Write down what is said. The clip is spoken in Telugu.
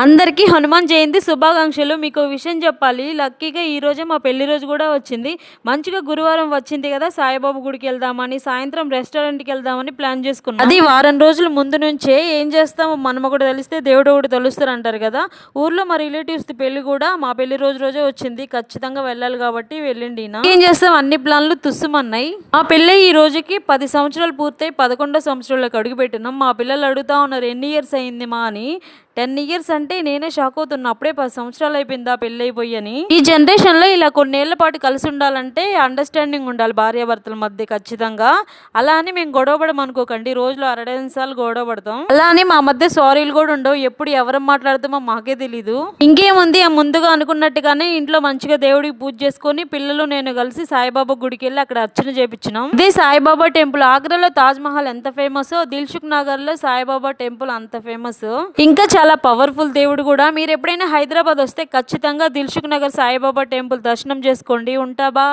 అందరికీ హనుమాన్ జయంతి శుభాకాంక్షలు. మీకు విషయం చెప్పాలి. లక్కీగా ఈ రోజే మా పెళ్ళి రోజు కూడా వచ్చింది. మంచిగా గురువారం వచ్చింది కదా సాయిబాబు గుడికి వెళ్దామని సాయంత్రం రెస్టారెంట్కి వెళ్దామని ప్లాన్ చేసుకున్నాం. అది వారం రోజుల ముందు నుంచే ఏం చేస్తామో మనం కూడా తెలిస్తే దేవుడు ఒకటి తెలుస్తారు అంటారు కదా. ఊర్లో మా రిలేటివ్స్ పెళ్ళి కూడా మా పెళ్ళి రోజు రోజే వచ్చింది. ఖచ్చితంగా వెళ్ళాలి కాబట్టి వెళ్ళిండి ఏం చేస్తాం? అన్ని ప్లాన్లు తుస్సుమన్నాయి. మా పెళ్ళి ఈ రోజుకి పది సంవత్సరాలు పూర్తయి పదకొండో సంవత్సరాలకు అడుగుపెట్టినాం. మా పిల్లలు అడుగుతా ఉన్నారు ఎన్ని ఇయర్స్ అయింది మా అని. టెన్ ఇయర్స్ అంటే నేనే షాక్ అవుతున్నా. అప్పుడే పది సంవత్సరాలు అయిపోయిందా పెళ్ళి అని. ఈ జనరేషన్లో ఇలా కొన్నేళ్ళ పాటు కలిసి ఉండాలంటే అండర్స్టాండింగ్ ఉండాలి భార్యాభర్తల మధ్య ఖచ్చితంగా. అలా అని మేము గొడవపడం అనుకోకండి. రోజులో అరవై సార్లు గొడవ పడతాం. అలా అని మా మధ్య సారీలు కూడా ఉండవు. ఎప్పుడు ఎవరం మాట్లాడుతామో మాకే తెలీదు. ఇంకేముంది? ముందుగా అనుకున్నట్టుగానే ఇంట్లో మంచిగా దేవుడికి పూజ చేసుకొని పిల్లలు నేను కలిసి సాయిబాబా గుడికి వెళ్ళి అక్కడ అర్చన చేపించినాం. ఇది సాయిబాబా టెంపుల్. ఆగ్రాలో తాజ్ మహల్ ఎంత ఫేమస్ దిల్సుఖ్ నగర్లో సాయిబాబా టెంపుల్ అంత ఫేమస్ ఇంకా చాలా పవర్ఫుల్ దేవుడు కూడా మీరు ఎప్పుడైనా హైదరాబాద్ వస్తే ఖచ్చితంగా దిల్సుఖ్ నగర్ సాయిబాబా టెంపుల్ దర్శనం చేసుకోండి. ఉంటా బా